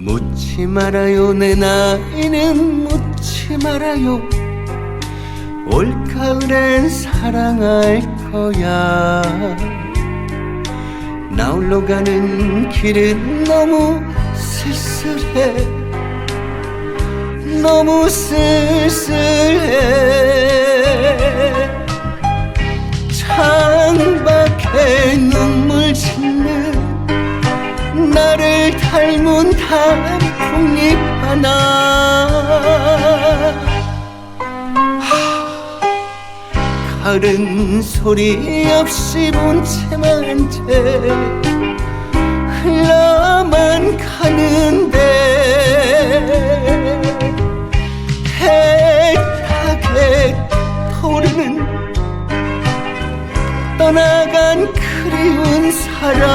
묻지 말아요 내 나이는 묻지 말아요. 올가을엔 사랑할 거야. 나 홀로 가는 길은 너무 쓸쓸해. 너무 쓸쓸해 나를 닮은 단풍잎 하나. 다른 소리 없이 본채만 채 흘러만 가는데 해하게 떠오르는 떠나간 그리운 사람.